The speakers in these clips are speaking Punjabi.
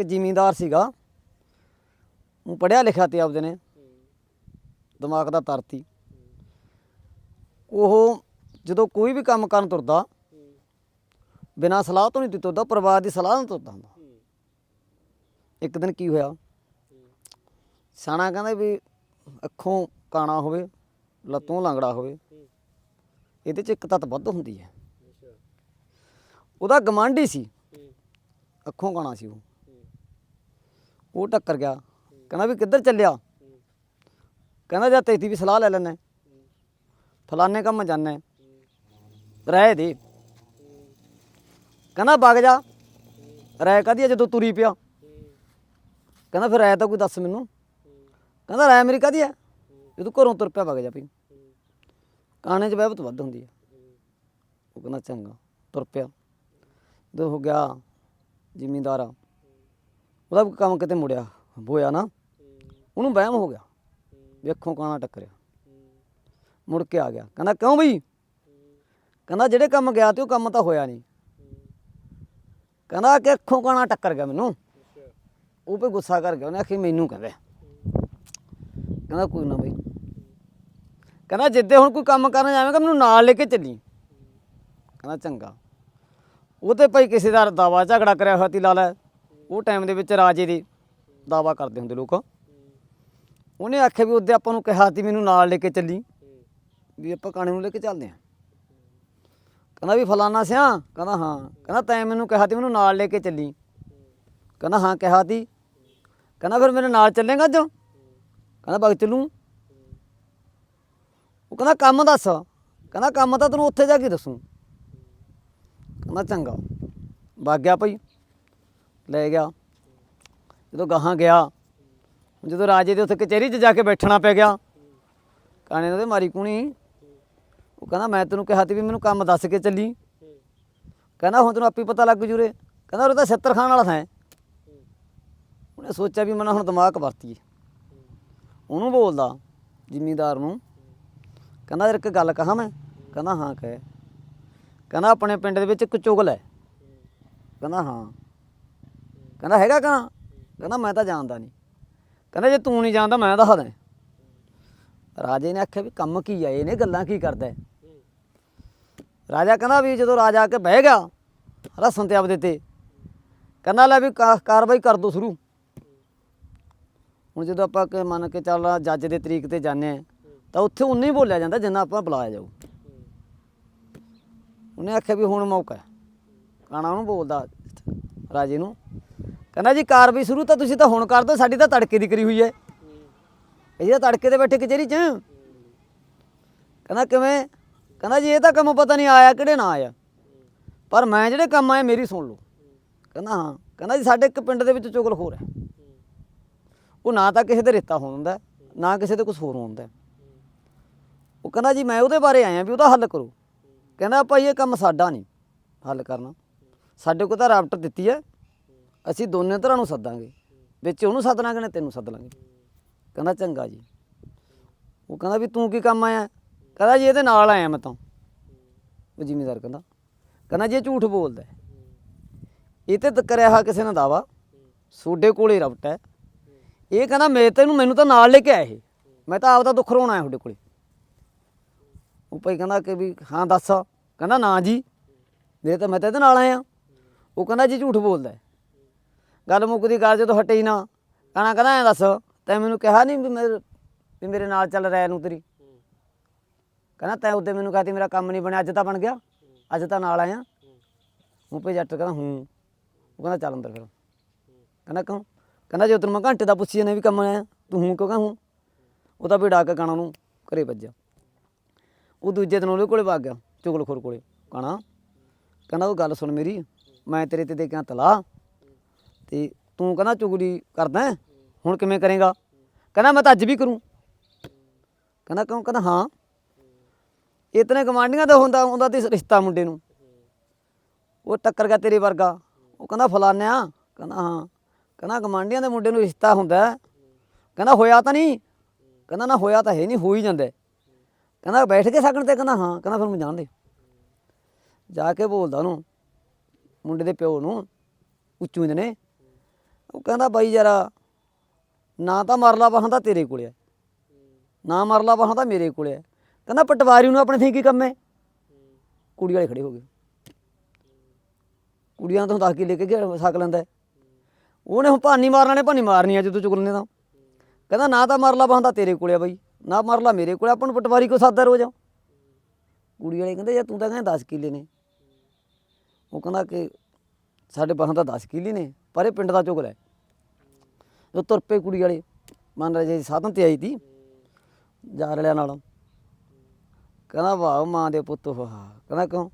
ਇੱਕ ਜ਼ਿਮੀਂਦਾਰ ਸੀਗਾ। ਉਹ ਪੜਿਆ ਲਿਖਿਆ ਤੇ ਆਪਦੇ ਨੇ। ਦਿਮਾਗ ਦਾ ਤਰਤੀ। ਉਹ ਜਦੋਂ ਕੋਈ ਵੀ ਕੰਮ ਕਰਨ ਤੁਰਦਾ, ਬਿਨਾਂ ਸਲਾਹ ਤੋਂ ਨਹੀਂ ਤੁਰਦਾ, ਪਰਿਵਾਰ ਦੀ ਸਲਾਹ ਨਾਲ ਤੁਰਦਾ ਹੁੰਦਾ। ਇੱਕ ਦਿਨ ਕੀ ਹੋਇਆ? ਸਿਆਣਾ ਕਹਿੰਦਾ ਵੀ ਅੱਖੋਂ ਕਾਣਾ ਹੋਵੇ, ਲੱਤੋਂ ਲੰਗੜਾ ਹੋਵੇ, ਇਹਦੇ 'ਚ ਇੱਕ ਤੱਤ ਵੱਧ ਹੁੰਦੀ ਹੈ। ਉਹਦਾ ਗਮਾਂਡੀ ਸੀ। ਅੱਖੋਂ ਕਾਣਾ ਸੀ ਉਹ। ਉਹ ਟੱਕਰ ਗਿਆ। ਕਹਿੰਦਾ ਵੀ ਕਿੱਧਰ ਚੱਲਿਆ? ਕਹਿੰਦਾ ਜਾ ਤੇਤੀ ਵੀ ਸਲਾਹ ਲੈ ਲੈਣਾ ਫਲਾਣੇ ਕੰਮ ਜਾਣਾ। ਰਹਿ ਦੇ। ਕਹਿੰਦਾ ਵਗ ਜਾ। ਰਹਿ ਕਦੀ ਜਦੋਂ ਤੁਰੀ ਪਿਆ? ਕਹਿੰਦਾ ਫਿਰ ਰਹਿ ਤਾਂ ਕੋਈ ਦੱਸ ਮੈਨੂੰ। ਕਹਿੰਦਾ ਰਹਿ ਮੇਰੀ ਕਦੀ ਹੈ ਜਦੋਂ ਘਰੋਂ ਤੁਰ ਪਿਆ, ਵਗ ਜਾ ਪਈ ਕਾਣੇ 'ਚ ਬਹਿਬਤ ਵੱਧ ਹੁੰਦੀ ਹੈ ਉਹ ਕਹਿੰਦਾ ਚੰਗਾ, ਤੁਰ ਪਿਆ। ਜਦੋਂ ਹੋ ਗਿਆ ਜ਼ਿਮੀਂਦਾਰ। ਉਹਦਾ ਵੀ ਕੰਮ ਕਿਤੇ ਮੁੜਿਆ, ਹੋਇਆ ਨਾ। ਉਹਨੂੰ ਵਹਿਮ ਹੋ ਗਿਆ। ਵੇਖੋ ਕਾਣਾ ਟੱਕਰਿਆ। ਮੁੜ ਕੇ ਆ ਗਿਆ। ਕਹਿੰਦਾ, ਕਿਉਂ ਬਈ? ਕਹਿੰਦਾ, ਜਿਹੜੇ ਕੰਮ ਗਿਆ ਤੇ ਉਹ ਕੰਮ ਤਾਂ ਹੋਇਆ ਨਹੀਂ। ਕਹਿੰਦਾ ਕਿ ਅੱਖੋਂ ਕਾਣਾ ਟੱਕਰ ਗਿਆ ਮੈਨੂੰ? ਉਹ ਪੇ ਗੁੱਸਾ ਕਰ ਗਿਆ। ਉਹਨੇ ਆਖੀ ਮੈਨੂੰ ਕਹਿੰਦਾ ਕਹਿੰਦਾ, ਕੋਈ ਨਾ ਬਈ। ਕਹਿੰਦਾ, ਜਿੱਦੇ ਹੁਣ ਕੋਈ ਕੰਮ ਕਰਨ ਜਾਵੇਂਗਾ, ਮੈਨੂੰ ਨਾਲ ਲੈ ਕੇ ਚੱਲੀ। ਕਹਿੰਦਾ, ਚੰਗਾ। ਉਹ ਤੇ ਭਾਈ ਕਿਸੇ ਦਾ ਦਾਵਾ ਝਗੜਾ ਕਰਿਆ ਹੋਇਆ ਤੀ ਲਾ ਲੈ। ਉਹ ਟਾਈਮ ਦੇ ਵਿੱਚ ਰਾਜੇ ਦੇ ਦਾਵਾ ਕਰਦੇ ਹੁੰਦੇ ਲੋਕ। ਉਹਨੇ ਆਖਿਆ ਵੀ ਉਹਦੇ ਆਪਾਂ ਨੂੰ ਕਿਹਾ ਤੀ ਮੈਨੂੰ ਨਾਲ ਲੈ ਕੇ ਚੱਲੀ, ਵੀ ਆਪਾਂ ਕਾਣੇ ਨੂੰ ਲੈ ਕੇ ਚੱਲਦੇ ਆਂ ਕਹਿੰਦਾ ਵੀ ਫਲਾਨਾ ਸਿਆ, ਕਹਿੰਦਾ ਹਾਂ। ਕਹਿੰਦਾ ਤੈਂ ਮੈਨੂੰ ਕਿਹਾ ਤੀ ਮੈਨੂੰ ਨਾਲ ਲੈ ਕੇ ਚੱਲੀ। ਕਹਿੰਦਾ ਹਾਂ, ਕਿਹਾ ਤੀ ਕਹਿੰਦਾ ਫਿਰ ਮੇਰੇ ਨਾਲ ਚੱਲੇਗਾ ਅੱਜ? ਕਹਿੰਦਾ ਬਗ ਚੱਲੂ। ਉਹ ਕਹਿੰਦਾ ਕੰਮ ਦੱਸ। ਕਹਿੰਦਾ ਕੰਮ ਤਾਂ ਤੈਨੂੰ ਉੱਥੇ ਜਾ ਕੇ ਦੱਸੂ। ਕਹਿੰਦਾ ਚੰਗਾ। ਵਗ ਗਿਆ ਭਾਈ। ਲੈ ਗਿਆ। ਜਦੋਂ ਗਾਹਾਂ ਗਿਆ ਜਦੋਂ ਰਾਜੇ ਦੇ ਉੱਥੇ ਕਚਹਿਰੀ 'ਚ ਜਾ ਕੇ ਬੈਠਣਾ ਪੈ ਗਿਆ, ਕਾਣੇ ਉਹਦੇ ਮਾਰੀ ਕੁਣੀ। ਉਹ ਕਹਿੰਦਾ, ਮੈਂ ਤੈਨੂੰ ਕਿਹਾ ਤੀ ਵੀ ਮੈਨੂੰ ਕੰਮ ਦੱਸ ਕੇ ਚੱਲੀ। ਕਹਿੰਦਾ, ਹੁਣ ਤੈਨੂੰ ਆਪੇ ਪਤਾ ਲੱਗ ਜੂਰੇ ਕਹਿੰਦਾ ਉਹ ਤਾਂ ਛੱਤਰ ਖਾਣ ਵਾਲਾ ਥਾਂ ਉਹਨੇ ਸੋਚਿਆ ਵੀ ਮਨਾ ਹੁਣ ਦਿਮਾਗ ਵਰਤੀਏ। ਉਹਨੂੰ ਬੋਲਦਾ, ਜ਼ਿਮੀਂਦਾਰ ਨੂੰ, ਕਹਿੰਦਾ ਇੱਕ ਗੱਲ ਕਹਾਂ ਮੈਂ? ਕਹਿੰਦਾ, ਹਾਂ, ਕਹੇ। ਕਹਿੰਦਾ, ਆਪਣੇ ਪਿੰਡ ਦੇ ਵਿੱਚ ਇੱਕ ਚੁਗਲ ਹੈ। ਕਹਿੰਦਾ, ਹਾਂ। ਕਹਿੰਦਾ ਹੈਗਾ ਕਹਾਂ? ਕਹਿੰਦਾ ਮੈਂ ਤਾਂ ਜਾਣਦਾ ਨਹੀਂ। ਕਹਿੰਦਾ ਜੇ ਤੂੰ ਨਹੀਂ ਜਾਣਦਾ ਮੈਂ ਦੱਸ ਦਾਂ ਰਾਜੇ ਨੇ ਆਖਿਆ ਵੀ ਕੰਮ ਕੀ ਆ, ਇਹਨੇ ਗੱਲਾਂ ਕੀ ਕਰਦਾ ਰਾਜਾ ਕਹਿੰਦਾ ਵੀ ਜਦੋਂ ਰਾਜਾ ਆ ਕੇ ਬਹਿ ਗਿਆ, ਰਸਨ ਤੇ ਆਪਦੇ ਤੇ, ਕਹਿੰਦਾ ਲੈ ਵੀ ਕਾ- ਕਾਰਵਾਈ ਕਰ ਦੋ ਸ਼ੁਰੂ। ਹੁਣ ਜਦੋਂ ਆਪਾਂ ਕਿ ਮੰਨ ਕੇ ਚੱਲ ਜੱਜ ਦੇ ਤਰੀਕ ਤੇ ਜਾਂਦੇ ਆ ਤਾਂ ਉੱਥੇ ਉਨਾ ਹੀ ਬੋਲਿਆ ਜਾਂਦਾ ਜਿੰਨਾ ਆਪਾਂ ਬੁਲਾਇਆ ਜਾਊ। ਉਹਨੇ ਆਖਿਆ ਵੀ ਹੁਣ ਮੌਕਾ ਹੈ। ਕਾਣਾ ਉਹਨੂੰ ਬੋਲਦਾ ਰਾਜੇ ਨੂੰ ਕਹਿੰਦਾ ਜੀ ਕਾਰਵਾਈ ਸ਼ੁਰੂ ਤਾਂ ਤੁਸੀਂ ਤਾਂ ਹੁਣ ਕਰ ਦਿਓ, ਸਾਡੀ ਤਾਂ ਤੜਕੇ ਦੀ ਕਰੀ ਹੋਈ ਹੈ ਇਹ ਤਾਂ ਤੜਕੇ ਤੇ ਬੈਠੇ ਕਚਹਿਰੀ 'ਚ। ਕਹਿੰਦਾ ਕਿਵੇਂ? ਕਹਿੰਦਾ ਜੀ ਇਹ ਤਾਂ ਕੰਮ ਪਤਾ ਨਹੀਂ ਆਇਆ ਕਿਹੜੇ ਨਾ ਆਇਆ ਪਰ ਮੈਂ ਜਿਹੜੇ ਕੰਮ ਆਏ ਮੇਰੀ ਸੁਣ ਲਓ। ਕਹਿੰਦਾ ਹਾਂ, ਕਹਿੰਦਾ ਜੀ ਸਾਡੇ ਇੱਕ ਪਿੰਡ ਦੇ ਵਿੱਚ ਚੁਗਲਖੋਰ ਹੈ ਉਹ ਨਾ ਤਾਂ ਕਿਸੇ ਦੇ ਰੇਤਾ ਹੋਣ ਹੁੰਦਾ ਨਾ ਕਿਸੇ ਦੇ ਕੁਝ ਹੋਰ ਹੁੰਦਾ ਉਹ ਕਹਿੰਦਾ ਜੀ ਮੈਂ ਉਹਦੇ ਬਾਰੇ ਆਇਆ ਵੀ ਉਹਦਾ ਹੱਲ ਕਰੋ। ਕਹਿੰਦਾ ਭਾਈ ਇਹ ਕੰਮ ਸਾਡਾ ਨਹੀਂ ਹੱਲ ਕਰਨਾ। ਸਾਡੇ ਕੋਲ ਤਾਂ ਰਾਬਟ ਦਿੱਤੀ ਹੈ ਅਸੀਂ ਦੋਨੇ ਤਰ੍ਹਾਂ ਨੂੰ ਸੱਦਾਂਗੇ। ਵਿੱਚ ਉਹਨੂੰ ਸੱਦ ਲਾਂਗੇ ਨੇ ਤੈਨੂੰ ਸੱਦ ਲਾਂਗੇ। ਕਹਿੰਦਾ ਚੰਗਾ ਜੀ। ਉਹ ਕਹਿੰਦਾ ਵੀ ਤੂੰ ਕੀ ਕੰਮ ਆਇਆ? ਕਹਿੰਦਾ ਜੀ ਇਹਦੇ ਨਾਲ ਆਇਆ ਮੈਂ ਤਾਂ। ਉਹ ਜ਼ਿਮੀਦਾਰ ਕਹਿੰਦਾ ਕਹਿੰਦਾ ਜੀ ਇਹ ਝੂਠ ਬੋਲਦਾ ਇਹ ਤੇ ਤਾਂ ਕਰਿਆ ਹਾ ਕਿਸੇ ਨੇ ਦਾਵਾ ਸੋਡੇ ਕੋਲੇ ਰਬਟ ਹੈ। ਇਹ ਕਹਿੰਦਾ ਮੇਰੇ ਤੈਨੂੰ ਮੈਨੂੰ ਤਾਂ ਨਾਲ ਲੈ ਕੇ ਆਇਆ ਇਹ। ਮੈਂ ਤਾਂ ਆਪਦਾ ਦੁੱਖ ਰੋਣ ਆਇਆ ਤੁਹਾਡੇ ਕੋਲੇ। ਉਹ ਭਾਈ ਕਹਿੰਦਾ ਕਿ ਵੀ ਹਾਂ ਦੱਸ। ਕਹਿੰਦਾ ਨਾ ਜੀ, ਮੇਰੇ ਤਾਂ ਮੈਂ ਤਾਂ ਇਹਦੇ ਨਾਲ ਆਇਆ। ਉਹ ਕਹਿੰਦਾ ਜੀ ਝੂਠ ਬੋਲਦਾ ਗੱਲ ਮੁੱਕਦੀ ਗੱਲ ਜਦੋਂ ਹਟੇ ਹੀ ਨਾ ਕਹਿੰਦਾ ਕਹਿੰਦਾ ਐਂ ਦੱਸ, ਤੈਂ ਮੈਨੂੰ ਕਿਹਾ ਨਹੀਂ ਵੀ ਮੇਰੇ ਵੀ ਮੇਰੇ ਨਾਲ ਚੱਲ ਰਹਿ ਨੂੰ ਤੇਰੀ। ਕਹਿੰਦਾ ਤੈਂ ਉਹਦੇ ਮੈਨੂੰ ਕਹਤੀ ਮੇਰਾ ਕੰਮ ਨਹੀਂ ਬਣਿਆ, ਅੱਜ ਤਾਂ ਬਣ ਗਿਆ, ਅੱਜ ਤਾਂ ਨਾਲ ਆਇਆ। ਉਹ ਪੇ ਜੱਟ ਕਹਿੰਦਾ, ਹੂੰ। ਉਹ ਕਹਿੰਦਾ ਚੱਲ ਅੰਦਰ ਫਿਰ। ਕਹਿੰਦਾ ਕਿਉਂ? ਕਹਿੰਦਾ ਜੇ ਤੈਨੂੰ ਮੈਂ ਘੰਟੇ ਦਾ ਪੁੱਛੀ ਜਾਂਦਾ ਵੀ ਕੰਮ ਆਇਆ, ਤੂੰ ਹੂੰ ਕਿਉਂ ਕਹਾਂ ਹੂੰ? ਉਹ ਤਾਂ ਵੀ ਡਾਕ ਕਾਣਾ ਨੂੰ ਘਰੇ ਭੱਜਿਆ ਉਹ ਦੂਜੇ ਦਿਨ ਉਹਦੇ ਕੋਲੇ ਵਗ ਗਿਆ, ਚੁਗਲਖੋਰ ਕੋਲੇ। ਕਾਣਾ ਕਹਿੰਦਾ, ਉਹ ਗੱਲ ਸੁਣ ਮੇਰੀ, ਮੈਂ ਤੇਰੇ ਤੇ ਦੇ ਕੇ ਤਲਾ ਤੇ ਤੂੰ ਕਹਿੰਦਾ ਚੁਗਲੀ ਕਰਦਾ ਹੈਂ? ਹੁਣ ਕਿਵੇਂ ਕਰੇਗਾ? ਕਹਿੰਦਾ ਮੈਂ ਤਾਂ ਅੱਜ ਵੀ ਕਰੂੰ। ਕਹਿੰਦਾ ਕਿਉਂ? ਕਹਿੰਦਾ ਹਾਂ। ਇਤਨੇ ਕਮਾਂਡੀਆਂ ਦਾ ਹੁੰਦਾ ਹੁੰਦਾ ਤੇ ਰਿਸ਼ਤਾ ਮੁੰਡੇ ਨੂੰ। ਉਹ ਟੱਕਰ ਗਿਆ ਤੇਰੇ ਵਰਗਾ। ਉਹ ਕਹਿੰਦਾ ਫਲਾਨਿਆ ਕਹਿੰਦਾ ਹਾਂ। ਕਹਿੰਦਾ ਕਮਾਂਡੀਆਂ ਦੇ ਮੁੰਡੇ ਨੂੰ ਰਿਸ਼ਤਾ ਹੁੰਦਾ ਹੈ। ਕਹਿੰਦਾ ਹੋਇਆ ਤਾਂ ਨਹੀਂ। ਕਹਿੰਦਾ ਨਾ ਹੋਇਆ ਤਾਂ ਹੈ ਨਹੀਂ, ਹੋ ਹੀ ਜਾਂਦਾ ਹੈ। ਕਹਿੰਦਾ ਬੈਠ ਕੇ ਸਕਣ ਤੇ ਕਹਿੰਦਾ ਹਾਂ। ਕਹਿੰਦਾ ਫਿਰ ਮੈਂ ਜਾਣ ਦੇ। ਜਾ ਕੇ ਬੋਲਦਾ ਉਹਨੂੰ, ਮੁੰਡੇ ਦੇ ਪਿਓ ਨੂੰ, ਉੱਚੂ ਨੇ। ਉਹ ਕਹਿੰਦਾ ਬਾਈ ਯਾਰ ਨਾ ਤਾਂ ਮਰਲਾ ਬਾਹਾਂ ਤਾਂ ਤੇਰੇ ਕੋਲੇ ਹੈ ਨਾ ਮਰਲਾ ਬਾਹਾਂ ਤਾਂ ਮੇਰੇ ਕੋਲੇ ਆ। ਕਹਿੰਦਾ ਪਟਵਾਰੀ ਨੂੰ ਆਪਣੇ ਥੀ ਕੀ ਕੰਮ ਹੈ? ਕੁੜੀ ਵਾਲੇ ਖੜੇ ਹੋ ਗਏ। ਕੁੜੀਆਂ ਤੋਂ 10 ਕਿੱਲੇ ਕੇ ਘੇਰ ਸਕ ਲੈਂਦਾ ਉਹਨੇ ਹੁਣ ਭਾਨੀ ਮਾਰਨਾ ਨੇ ਭਾਨੀ ਮਾਰਨੀ ਆ ਜਦੋਂ ਚੁਗਲਨੇ ਤਾਂ। ਕਹਿੰਦਾ ਨਾ ਤਾਂ ਮਰਲਾ ਬਾਹਾਂ ਤਾਂ ਤੇਰੇ ਕੋਲੇ ਆ ਬਾਈ। ਨਾ ਮਰਲਾ ਮੇਰੇ ਕੋਲੇ ਆ, ਆਪਾਂ ਨੂੰ ਪਟਵਾਰੀ ਕੋ ਸਾਦਾ ਰੋਜ਼ ਕੁੜੀ ਵਾਲੇ ਕਹਿੰਦੇ ਯਾਰ ਤੂੰ ਤਾਂ ਕਹਿੰਦਾ 10 ਕਿੱਲੇ ਨੇ। ਉਹ ਕਹਿੰਦਾ ਕਿ ਸਾਡੇ ਬਾਹਾਂ ਤਾਂ 10 ਕਿੱਲੇ ਨੇ। ਪਰ ਇਹ ਪਿੰਡ ਦਾ ਚੁਗਲ ਹੈ। ਜੋ ਤੁਰ ਪਏ ਕੁੜੀ ਵਾਲੇ, ਮੰਨ ਰਹੇ ਜੀ ਸਾਧਨ ਤੇ ਆਈ ਤੀ ਜਾ ਰਲਿਆਂ ਨਾਲ। ਕਹਿੰਦਾ, ਵਾਹ, ਮਾਂ ਦੇ ਪੁੱਤ, ਵਾਹ। ਕਹਿੰਦਾ, ਕਿਉਂ?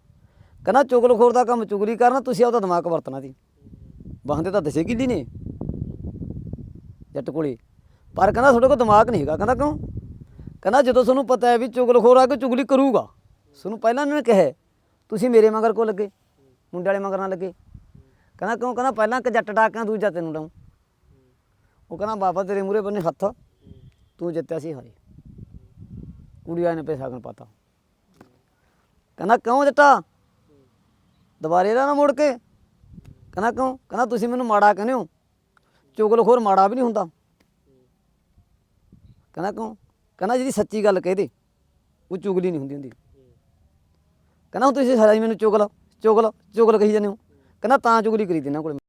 ਕਹਿੰਦਾ, ਚੁਗਲਖੋਰ ਦਾ ਕੰਮ ਚੁਗਲੀ ਕਰਨਾ, ਤੁਸੀਂ ਆਪਦਾ ਦਿਮਾਗ ਵਰਤਣਾ ਸੀ। ਬਾਹਾਂ ਤਾਂ ਦਸੇ ਕਿੱਲੀ ਨੇ, ਜੱਟ ਕੋਲੇ। ਪਰ ਕਹਿੰਦਾ, ਤੁਹਾਡੇ ਕੋਲ ਦਿਮਾਗ ਨਹੀਂ ਹੈਗਾ। ਕਹਿੰਦਾ, ਕਿਉਂ? ਕਹਿੰਦਾ, ਜਦੋਂ ਤੁਹਾਨੂੰ ਪਤਾ ਹੈ ਵੀ ਚੁਗਲਖੋਰ ਆ ਕੇ ਚੁਗਲੀ ਕਰੂਗਾ, ਤੁਹਾਨੂੰ ਪਹਿਲਾਂ ਇਹਨਾਂ ਨੇ ਕਿਹਾ ਤੁਸੀਂ ਮੇਰੇ ਮਗਰ ਕੋ ਲੱਗੇ? ਮੁੰਡੇ ਵਾਲੇ ਮਗਰ ਨਾ ਲੱਗੇ? ਕਹਿੰਦਾ ਕਿਉਂ? ਕਹਿੰਦਾ ਪਹਿਲਾਂ ਇੱਕ ਜੱਟ ਡਾਕਾਂ ਦੂਜਾ ਤੈਨੂੰ ਡਾਉਂ ਉਹ ਕਹਿੰਦਾ, ਬਾਬਾ ਤੇਰੇ ਮੂਰੇ ਬੰਨੇ ਹੱਥ। ਤੂੰ ਜਿੱਤਿਆ ਸੀ ਹਾਰੇ। ਕੁੜੀ ਵਾਲੇ ਨੇ ਪੈਸਾ ਕਨ ਪਤਾ? ਕਹਿੰਦਾ, ਕਿਉਂ ਜੱਟਾ ਦੁਬਾਰੇ ਇਹਦਾ ਨਾ ਮੁੜ ਕੇ। ਕਹਿੰਦਾ, ਕਿਉਂ? ਕਹਿੰਦਾ, ਤੁਸੀਂ ਮੈਨੂੰ ਮਾੜਾ ਕਹਿੰਦੇ ਹੋ। ਚੁਗਲਖੋਰ ਮਾੜਾ ਵੀ ਨਹੀਂ ਹੁੰਦਾ। ਕਹਿੰਦਾ, ਕਿਉਂ? ਕਹਿੰਦਾ ਜਿਹਦੀ ਸੱਚੀ ਗੱਲ ਕਹਦੇ ਉਹ ਚੁਗਲੀ ਨਹੀਂ ਹੁੰਦੀ ਹੁੰਦੀ। ਕਹਿੰਦਾ, ਹੁਣ ਤੁਸੀਂ ਸਾਰਾ ਹੀ ਮੈਨੂੰ ਚੁਗਲ ਚੁਗਲ ਚੁਗਲ ਕਹੀ ਜਾਂਦੇ ਹੋ। ਕਹਿੰਦਾ ਤਾਂ ਚੁਗਲੀ ਕਰੀ ਦੀ ਇਹਨਾਂ ਕੋਲ।